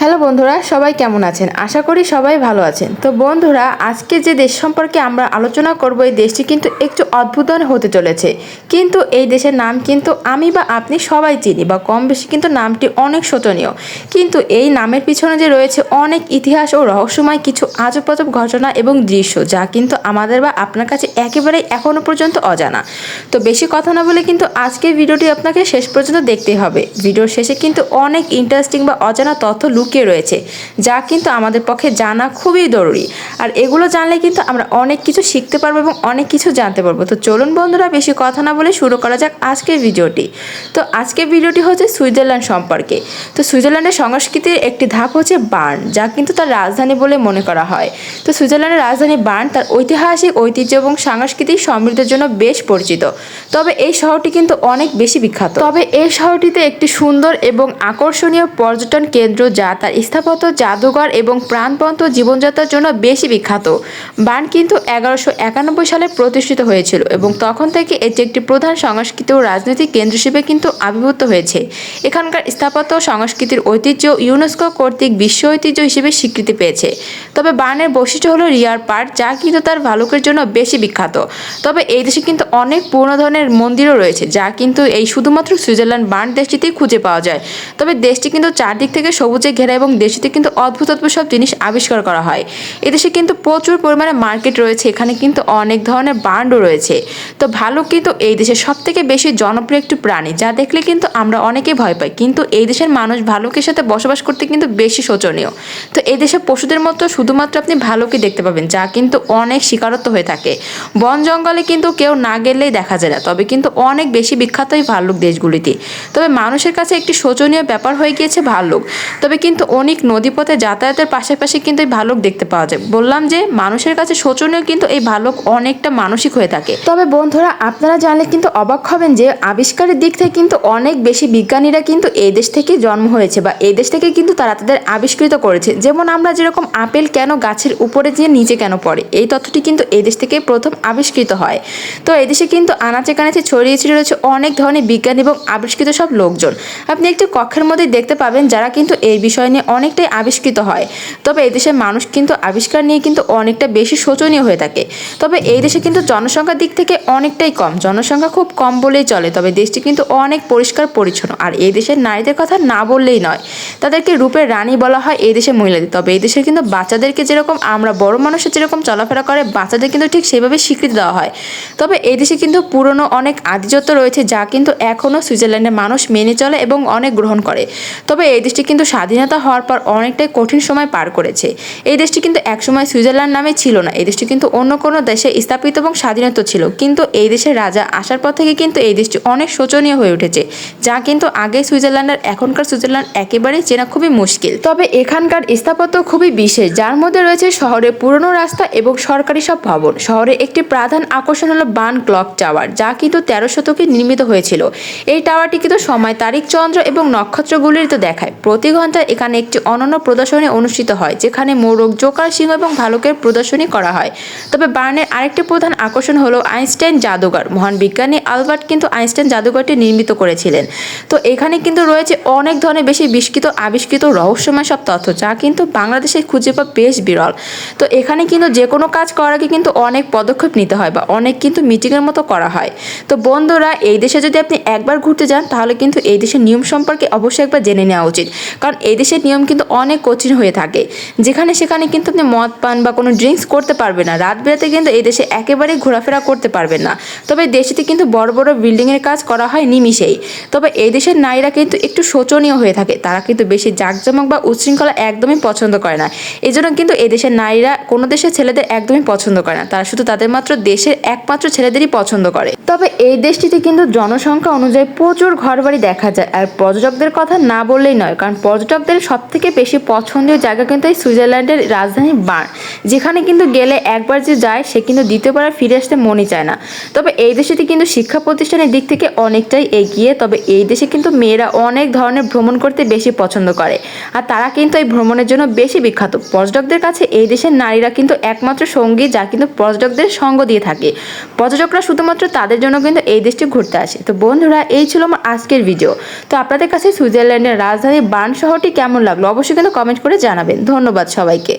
Hello বন্ধুরা, সবাই কেমন আছেন? আশা করি সবাই ভালো আছেন। তো বন্ধুরা, আজকে যে দেশ সম্পর্কে আমরা আলোচনা করব, এই দেশটি কিন্তু একটু অদ্ভুত হতে চলেছে। কিন্তু এই দেশের নাম কিন্তু আমি বা আপনি সবাই চিনি বা কম বেশি কিন্তু নামটি অনেক শোচনীয়। কিন্তু এই নামের পিছনে যে রয়েছে অনেক ইতিহাস ও রহস্যময় কিছু আজব ঘটনা এবং দৃশ্য, যা কিন্তু আমাদের বা আপনার কাছে একেবারেই এখনও পর্যন্ত অজানা। তো বেশি কথা না বলে কিন্তু আজকের ভিডিওটি আপনাকে শেষ পর্যন্ত দেখতে হবে। ভিডিওর শেষে কিন্তু অনেক ইন্টারেস্টিং বা অজানা তথ্য লুকিয়ে রয়েছে, যা কিন্তু আমাদের পক্ষে জানা খুবই জরুরি। আর এগুলো জানলে কিন্তু আমরা অনেক কিছু শিখতে পারব এবং অনেক কিছু জানতে পারব। তো চলুন বন্ধুরা, বেশি কথা না বলে শুরু করা যাক আজকের ভিডিওটি। তো আজকের ভিডিওটি হচ্ছে সুইজারল্যান্ড সম্পর্কে। তো সুইজারল্যান্ডের সংস্কৃতির একটি ধাপ হচ্ছে বার্ন, যা কিন্তু তার রাজধানী বলে মনে করা হয়। তো সুইজারল্যান্ডের রাজধানী বার্ন তার ঐতিহাসিক ঐতিহ্য এবং সাংস্কৃতিক সমৃদ্ধের জন্য বেশ পরিচিত। তবে এই শহরটি কিন্তু অনেক বেশি বিখ্যাত। তবে এই শহরটিতে একটি সুন্দর এবং আকর্ষণীয় পর্যটন কেন্দ্র যা তার স্থাপত্য, জাদুঘর এবং প্রাণবন্ত জীবনযাত্রার জন্য বেশি বিখ্যাত। বার্ন কিন্তু এগারোশো একানব্বই সালে প্রতিষ্ঠিত হয়েছিল এবং তখন থেকে এটি একটি প্রধান সংস্কৃতি ও রাজনৈতিক কেন্দ্র হিসেবে কিন্তু আবির্ভূত হয়েছে। এখানকার স্থাপত্য সংস্কৃতির ঐতিহ্য ইউনেস্কো কর্তৃক বিশ্ব ঐতিহ্য হিসেবে স্বীকৃতি পেয়েছে। তবে বার্নের বৈশিষ্ট্য হলো রিয়ার পার্ক যা কিন্তু তার ভালুকের জন্য বেশি বিখ্যাত। তবে এই দেশে কিন্তু অনেক পুরনো ধরনের মন্দিরও রয়েছে, যা কিন্তু এই শুধুমাত্র সুইজারল্যান্ড বার্ন দেশটিতেই খুঁজে পাওয়া যায়। তবে দেশটি কিন্তু চারদিক থেকে সবুজে ঘেরা এবং দেশটিতে কিন্তু অদ্ভুত অদ্ভুত সব জিনিস আবিষ্কার করা হয়। এদেশে কিন্তু প্রচুর পরিমাণে মার্কেট রয়েছে, এখানে কিন্তু অনেক ধরনের বার্নও রয়েছে। তো ভালুক কিন্তু এই দেশের সব থেকে বেশি জনপ্রিয় একটি প্রাণী, যা দেখলে কিন্তু আমরা অনেকেই ভয় পাই। কিন্তু এই দেশের মানুষ ভালুকের সাথে বসবাস করতে কিন্তু বেশি শোচনীয়। তো এই দেশে পশুদের মতো শুধুমাত্র আপনি ভালুকই দেখতে পাবেন, যা কিন্তু অনেক শিকারত্ব হয়ে থাকে। বন জঙ্গলে কিন্তু কেউ না গেলেই দেখা যায় না, তবে কিন্তু অনেক বেশি বিখ্যাত এই ভাল্লুক দেশগুলিতে। তবে মানুষের কাছে একটি শোচনীয় ব্যাপার হয়ে গিয়েছে ভাল্লুক তবে কিন্তু অনেক নদীপথে যাতায়াতের পাশাপাশি কিন্তু এই ভালুক দেখতে পাওয়া যায়। বললাম যে, মানুষের কাছে শোচনীয় কিন্তু এই ভালুক অনেকটা মানসিক হয়ে থাকে। তবে বন্ধুরা, আপনারা জানলে কিন্তু অবাক হবেন যে, আবিষ্কারের দিক থেকে কিন্তু অনেক বেশি বিজ্ঞানীরা কিন্তু এই দেশ থেকে জন্ম হয়েছে বা এই দেশ থেকে কিন্তু তারা তাদের আবিষ্কৃত করেছে। যেমন আমরা যেরকম আপেল কেন গাছের উপরে দিয়ে নিচে কেন পড়ে, এই তথ্যটি কিন্তু এই দেশ থেকে প্রথম আবিষ্কৃত হয়। তো এই দেশে কিন্তু আনাচে কানাচে ছড়িয়ে ছিটিয়ে রয়েছে অনেক ধরনের বিজ্ঞান এবং আবিষ্কৃত সব লোকজন। আপনি একটি কক্ষের মধ্যে দেখতে পাবেন যারা কিন্তু এই বিষয় নিয়ে অনেকটাই আবিষ্কৃত হয়। তবে এই দেশের মানুষ কিন্তু আবিষ্কার নিয়ে কিন্তু অনেকটা বেশি শোচনীয় হয়ে থাকে। তবে এই দেশে কিন্তু জনসংখ্যার দিক থেকে অনেকটাই কম। জনসংখ্যা খুব কম বলেই চলে, তবে দেশটি কিন্তু অনেক পরিষ্কার পরিচ্ছন্ন। আর এই দেশের নারীদের কথা না বললেই নয়, তাদেরকে রূপের রানী বলা হয় এই দেশের মহিলাদের। তবে এই দেশের কিন্তু বাচ্চাদেরকে যেরকম আমরা বড় মানুষের যেরকম চলাফেরা করে, বাচ্চাদের কিন্তু ঠিক সেভাবে স্বীকৃতি দেওয়া হয়। তবে এই দেশে কিন্তু পুরনো অনেক আদিজত্ব রয়েছে যা কিন্তু এখনও সুইজারল্যান্ডের মানুষ মেনে চলে এবং অনেক গ্রহণ করে। তবে এই দেশটি কিন্তু স্বাধীনতা হওয়ার পর অনেকটাই কঠিন সময় পার করেছে। এই দেশটি কিন্তু একসময় সুইজারল্যান্ড নামে ছিল না। এই দেশটি কিন্তু অন্য কোনো দেশে স্থাপিত এবং স্বাধীনতা ছিল। কিন্তু এই দেশের রাজা আসার পর থেকে কিন্তু এই দেশটি অনেক শোচনীয় হয়ে উঠেছে, যা কিন্তু আগে সুইজারল্যান্ড আর এখনকার সুইজারল্যান্ড একেবারেই চেনা খুবই মুশকিল। তবে এখানকার স্থাপত্য খুবই বিশেষ, যার মধ্যে রয়েছে শহরের পুরনো রাস্তা এবং সরকারি সব ভবন। শহরে একটি প্রধান আকর্ষণ হলো বান ক্লক টাওয়ার, যা কিন্তু তেরো শতকে নির্মিত হয়েছিল। এই টাওয়ারটি কিন্তু সময়, তারিখ, চন্দ্র এবং নক্ষত্রগুলির তো দেখায়। প্রতি ঘন্টায় এখানে একটি অনন্য প্রদর্শনী অনুষ্ঠিত হয়, যেখানে মোরগ, জোকার সিংহ এবং ভালুকের প্রদর্শনী করা হয়। তবে বার্নের আরেকটি প্রধান আকর্ষণ হলো আইনস্টাইন জাদুঘর। মহান বিজ্ঞানী আলবার্ট কিন্তু আইনস্টাইন জাদুঘরটি নির্মিত করেছিলেন। তো এখানে কিন্তু রয়েছে অনেক ধরনের বেশি বিস্কৃত, আবিষ্কৃত রহস্যময় সব তথ্য, যা কিন্তু বাংলাদেশে খুঁজে পাওয়া বেশ বিরল। তো এখানে কিন্তু যে কোনো কাজ করার আগে কিন্তু অনেক পদক্ষেপ নিতে হয় বা অনেক কিন্তু মিটিংয়ের মতো করা হয়। তো বন্ধুরা, এই দেশে যদি আপনি একবার ঘুরতে যান, তাহলে কিন্তু এই দেশের নিয়ম সম্পর্কে অবশ্যই একবার জেনে নেওয়া উচিত। কারণ এই দেশের নিয়ম কিন্তু অনেক কঠিন হয়ে থাকে। যেখানে সেখানে কিন্তু আপনি মদ পান বা কোনো ড্রিঙ্কস করতে পারবেন না। রাত বেরাতে কিন্তু এই দেশে একেবারেই ঘোরাফেরা করতে পারবেন না। তবে দেশটিতে কিন্তু বড় বড় বিল্ডিংয়ের কাজ করা হয় নিমিষেই। তবে এই দেশের নারীরা কিন্তু একটু শোচনীয় হয়ে থাকে। তারা কিন্তু বেশি জাঁকজমক বা উচ্ছৃঙ্খলা একদমই পছন্দ করে না। এই জন্য কিন্তু এই দেশের নারীরা কোনো দেশের ছেলেদের একদমই পছন্দ করে না। তারা শুধু তাদের মাত্র দেশের একমাত্র ছেলেদেরই পছন্দ করে। তবে এই দেশটিতে কিন্তু জনসংখ্যা অনুযায়ী প্রচুর ঘরবাড়ি দেখা যায়। আর পর্যটকদের কথা না বললেই নয়, কারণ পর্যটকদের সব থেকে বেশি পছন্দের জায়গা কিন্তু এই সুইজারল্যান্ডের রাজধানী বার্ন, যেখানে কিন্তু গেলে একবার যে যায়, সে কিন্তু দ্বিতীয়বার ফিরে আসতে মনই চায় না। তবে এই দেশেতে কিন্তু শিক্ষা প্রতিষ্ঠানের দিক থেকে অনেকটাই এগিয়ে, তবে এই দেশে কিন্তু মেয়েরা অনেক ধরনের ভ্রমণ করতে বেশি পছন্দ করে। আর তারা কিন্তু এই ভ্রমণের জন্য বেশি বিখ্যাত। পর্যটকদের কাছে এই দেশের নারীরা কিন্তু একমাত্র সঙ্গী যা কিন্তু পর্যটকদের সঙ্গ দিয়ে থাকে। পর্যটকরা শুধুমাত্র তাদের জন্য কিন্তু এই দেশটি ঘুরতে আসে। তো বন্ধুরা, এই ছিল আমার আজকের ভিডিও। তো আপনাদের কাছে সুইজারল্যান্ডের রাজধানী বার্ন শহরটি কেমন কেমন লাগল অবশ্যই কিন্তু কমেন্ট করে জানাবেন। ধন্যবাদ সবাইকে।